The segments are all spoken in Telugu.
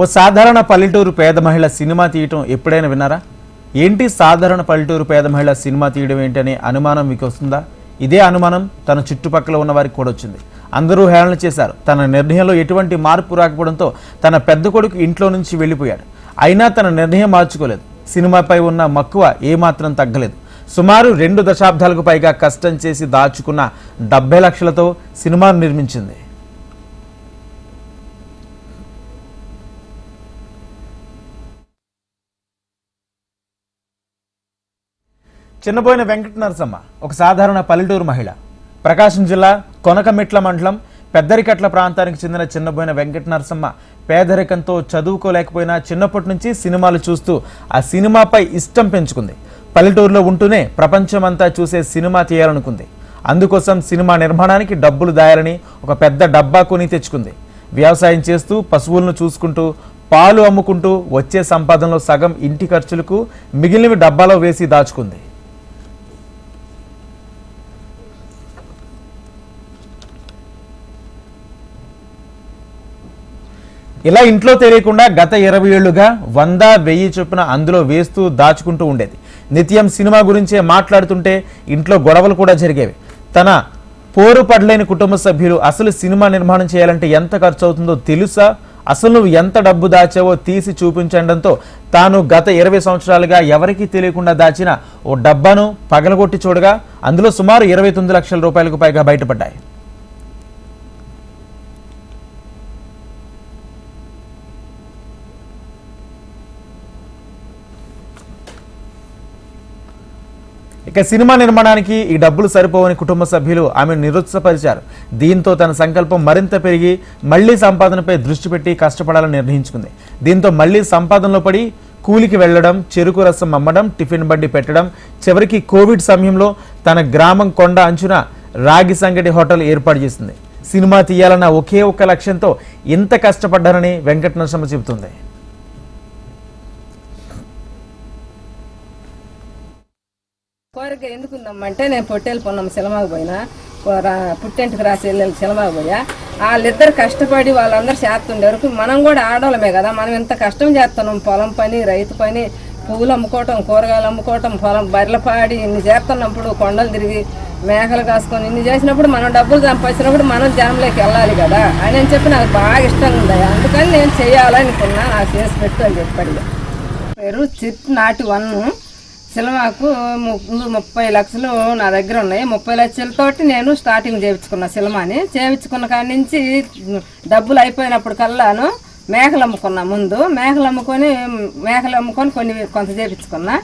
ఓ సాధారణ పల్లెటూరు పేద మహిళ సినిమా తీయటం ఎప్పుడైనా విన్నారా? ఏంటి సాధారణ పల్లెటూరు పేద మహిళ సినిమా తీయడం ఏంటనే అనుమానం మీకు వస్తుందా? ఇదే అనుమానం తన చుట్టుపక్కల ఉన్న వారికి కూడా వచ్చింది. అందరూ హేళన చేశారు. తన నిర్ణయంలో ఎటువంటి మార్పు రాకపోవడంతో తన పెద్ద కొడుకు ఇంట్లో నుంచి వెళ్ళిపోయాడు. అయినా తన నిర్ణయం మార్చుకోలేదు. సినిమాపై ఉన్న మక్కువ ఏమాత్రం తగ్గలేదు. సుమారు రెండు దశాబ్దాలకు పైగా కష్టం చేసి దాచుకున్న డెబ్బై లక్షలతో సినిమాను నిర్మించింది. చిన్నబోయిన వెంకట నరసమ్మ ఒక సాధారణ పల్లెటూరు మహిళ. ప్రకాశం జిల్లా కొనకమిట్ల మండలం పెద్దరికట్ల ప్రాంతానికి చెందిన చిన్నబోయిన వెంకట నరసమ్మ పేదరికంతో చదువుకోలేకపోయినా చిన్నప్పటి నుంచి సినిమాలు చూస్తూ ఆ సినిమాపై ఇష్టం పెంచుకుంది. పల్లెటూరులో ఉంటూనే ప్రపంచమంతా చూసే సినిమా తీయాలనుకుంది. అందుకోసం సినిమా నిర్మాణానికి డబ్బులు దాయాలని ఒక పెద్ద డబ్బా కొని తెచ్చుకుంది. వ్యవసాయం చేస్తూ పశువులను చూసుకుంటూ పాలు అమ్ముకుంటూ వచ్చే సంపాదనలో సగం ఇంటి ఖర్చులకు మిగిలినవి డబ్బాలో వేసి దాచుకుంది. ఇలా ఇంట్లో తెలియకుండా గత ఇరవై ఏళ్ళుగా వంద వెయ్యి చొప్పున అందులో వేస్తూ దాచుకుంటూ ఉండేది. నిత్యం సినిమా గురించే మాట్లాడుతుంటే ఇంట్లో గొడవలు కూడా జరిగేవి. తన పోరు పడలేని కుటుంబ సభ్యులు అసలు సినిమా నిర్మాణం చేయాలంటే ఎంత ఖర్చు అవుతుందో తెలుసా? అసలు నువ్వు ఎంత డబ్బు దాచావో తీసి చూపించడంతో తాను గత ఇరవై సంవత్సరాలుగా ఎవరికీ తెలియకుండా దాచిన ఓ డబ్బాను పగలగొట్టి చూడగా అందులో సుమారు ఇరవై తొమ్మిది లక్షల రూపాయలకు పైగా బయటపడ్డాయి. ఇక సినిమా నిర్మాణానికి ఈ డబ్బులు సరిపోవని కుటుంబ సభ్యులు ఆమెను నిరుత్సపరిచారు దీంతో తన సంకల్పం మరింత పెరిగి మళ్ళీ సంపాదనపై దృష్టి పెట్టి కష్టపడాలని నిర్ణయించుకుంది. దీంతో మళ్ళీ సంపాదనలో పడి కూలికి వెళ్ళడం చెరుకు రసం అమ్మడం టిఫిన్ బండి పెట్టడం చివరికి కోవిడ్ సమయంలో తన గ్రామం కొండ అంచున రాగి సంగటి హోటల్ ఏర్పాటు చేసింది. సినిమా తీయాలన్న ఒకే ఒక్క లక్ష్యంతో ఇంత కష్టపడ్డారని వెంకట నరసింహ చెబుతుంది. కోరిక ఎందుకుందమ్మంటే నేను పొట్టేలు పొన్నం సినిమాకి పోయినా రా- పుట్టింటికి రాసి వెళ్ళి సినిమాకి పోయా. వాళ్ళిద్దరు కష్టపడి వాళ్ళందరూ చేస్తుండే వరకు మనం కూడా ఆడవాళ్ళమే కదా మనం ఇంత కష్టం చేస్తున్నాం. పొలం పని రైతు పని పువ్వులు అమ్ముకోవటం కూరగాయలు అమ్ముకోవటం పొలం బర్రెల పాడి ఇన్ని చేస్తున్నప్పుడు కొండలు తిరిగి మేకలు కాసుకొని ఇన్ని చేసినప్పుడు మనం డబ్బులు సంపాదించినప్పుడు మనం జనంలోకి వెళ్ళాలి కదా అని అని చెప్పి నాకు బాగా ఇష్టంగా ఉంది అందుకని నేను చేయాలనుకున్నా నాకు చేసి పెట్టు అని చెప్పాడు. పేరు చిట్ నాటి వన్ను సినిమాకు ముందు ముప్పై లక్షలు నా దగ్గర ఉన్నాయి. ముప్పై లక్షలతోటి నేను స్టార్టింగ్ చేయించుకున్న సినిమాని. చేయించుకున్న కాడి నుంచి డబ్బులు అయిపోయినప్పుడు కల్లాను మేకలు అమ్ముకున్నా ముందు. మేకలు అమ్ముకొని మేకలు అమ్ముకొని కొన్ని కొంత చేయించుకున్నా.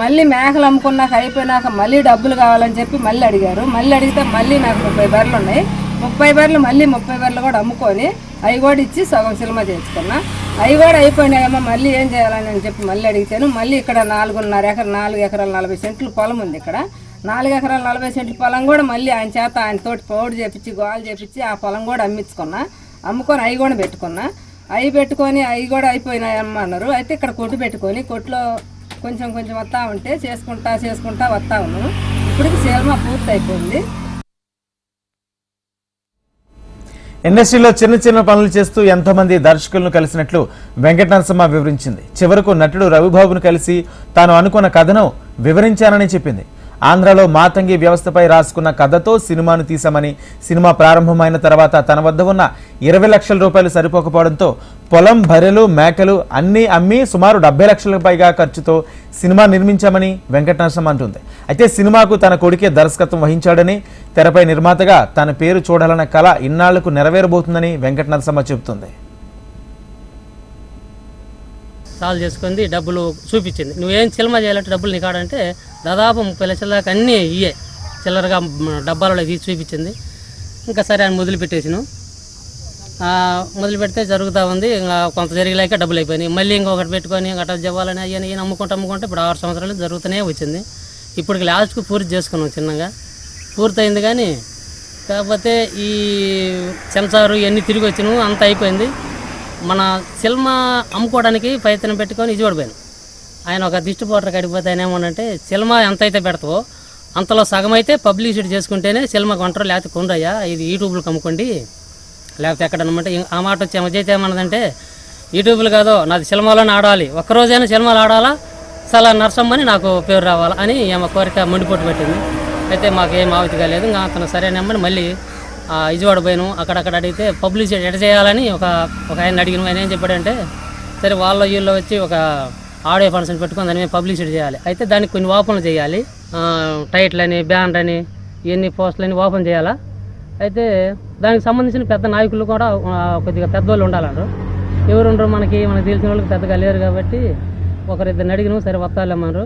మళ్ళీ మేకలు అమ్ముకున్నాక అయిపోయినాక మళ్ళీ డబ్బులు కావాలని చెప్పి మళ్ళీ అడిగారు. మళ్ళీ అడిగితే మళ్ళీ నాకు ముప్పై బర్రెలు ఉన్నాయి. ముప్పై బర్రెలు మళ్ళీ ముప్పై బర్రెలు కూడా అమ్ముకొని అవి కూడా ఇచ్చి సగం సినిమా చేయించుకున్నా. అవి కూడా అయిపోయినాయమ్మా మళ్ళీ ఏం చేయాలని అని చెప్పి మళ్ళీ అడిగితేను మళ్ళీ ఇక్కడ నాలుగున్నర ఎకర నాలుగు ఎకరాల నలభై సెంట్లు పొలం ఉంది ఇక్కడ. నాలుగు ఎకరాల నలభై సెంట్ల పొలం కూడా మళ్ళీ ఆయన చేత ఆయన తోటి పౌడు చేపించి గోలు చేపించి ఆ పొలం కూడా అమ్మించుకున్నా. అమ్ముకొని అవి కూడా పెట్టుకున్నా. అవి పెట్టుకొని అవి కూడా అయిపోయినాయమ్మా అన్నారు. అయితే ఇక్కడ కొట్టు పెట్టుకొని కొట్టులో కొంచెం కొంచెం వస్తూ ఉంటే చేసుకుంటా చేసుకుంటా వస్తా ఉన్నాను. ఇప్పటికి సినిమా పూర్తి అయిపోయింది ఇండస్ట్రీలో చిన్న చిన్న పనులు చేస్తూ ఎంతోమంది దర్శకులను కలిసినట్లు వెంకట నరసమ్మ వివరించింది. చివరకు నటుడు రవిబాబును కలిసి తాను అనుకున్న కథను వివరించానని చెప్పింది. ఆంధ్రలో మాతంగి వ్యవస్థపై రాసుకున్న కథతో సినిమాను తీశామని సినిమా ప్రారంభమైన తర్వాత తన వద్ద ఉన్న ఇరవై లక్షల రూపాయలు సరిపోకపోవడంతో పొలం బర్రెలు మేకలు అన్నీ అమ్మి సుమారు డెబ్బై లక్షలకు పైగా ఖర్చుతో సినిమా నిర్మించామని వెంకట అంటుంది. అయితే సినిమాకు తన కొడుకే దర్శకత్వం వహించాడని తెరపై నిర్మాతగా తన పేరు చూడాలన్న కళ ఇన్నాళ్ళకు నెరవేరబోతుందని వెంకటనరసమ్మ చెబుతుంది. సాల్వ్ చేసుకుంది డబ్బులు చూపించింది. నువ్వేం సినిమా చేయాలంటే డబ్బులు నీ కాడంటే దాదాపు ముప్పై లక్షల దాకా అన్నీ ఇయ్యే. చిల్లరగా డబ్బాలలో తీసి చూపించింది. ఇంకా సరే అని మొదలుపెట్టేసిను. ఆ, మొదలు పెడితే జరుగుతూ ఉంది. ఇంకా కొంత జరిగలేక డబ్బులు అయిపోయినాయి. మళ్ళీ ఇంకొకటి పెట్టుకొని అట్లా జవ్వాలని అయ్యని ఈయన అమ్ముకుంటూ అమ్ముకుంటే ఇప్పుడు ఆరు సంవత్సరాలు జరుగుతూనే వచ్చింది. ఇప్పటికి లాస్ట్కు పూర్తి చేసుకున్నాం చిన్నగా. పూర్తయింది కానీ కాకపోతే ఈ చెంచారు ఇవన్నీ తిరిగి వచ్చినాము అంత అయిపోయింది. మన సినిమా అమ్ముకోవడానికి ప్రయత్నం పెట్టుకొని ఇజోడిపోయాను ఆయన ఒక దిష్టి పోటర్ కడిగిపోతే ఆయన ఏమనంటే సినిమా ఎంత అయితే పెడతావో అంతలో సగం అయితే పబ్లిసిటీ చేసుకుంటేనే సినిమా కొంటారు లేకపోతే కొండ్రయ్యా ఇది యూట్యూబ్లో అమ్ముకోండి. లేకపోతే ఎక్కడ అనమాట ఆ మాట వచ్చి ఏమైతే ఏమన్నదంటే యూట్యూబ్లో కాదో నాది సినిమాలోనే ఆడాలి ఒక్కరోజైనా సినిమాలు ఆడాలా? చాలా నర్సమ్మని నాకు పేరు రావాలా? అని ఆమె కోరిక మండిపోటు పెట్టింది. అయితే మాకు ఏం ఆవితి కాలేదు ఇంకా అతను సరేనమ్మని మళ్ళీ ఆ, విజయవాడ పోయాను. అక్కడక్కడ అడిగితే పబ్లిసిటీ ఎట చేయాలని ఒక ఒక ఆయన అడిగిన ఆయన ఏం చెప్పాడంటే సరే వాళ్ళ వీళ్ళు వచ్చి ఒక ఆడియో ఫంక్షన్ పెట్టుకొని దాని మీద పబ్లిసిటీ చేయాలి. అయితే దానికి కొన్ని ఓపెన్లు చేయాలి. ఆ, టైటిల్ అని బ్యాండ్ అని ఇవన్నీ పోస్టులు అని ఓపెన్ చేయాలా? అయితే దానికి సంబంధించిన పెద్ద నాయకులు కూడా కొద్దిగా పెద్దవాళ్ళు ఉండాలన్నారు ఎవరు ఉండరు మనకి మనకు తెలిసిన వాళ్ళకి పెద్దగా లేరు కాబట్టి ఒకరిద్దరిని అడిగినాం సరే వస్తాలేమన్నారు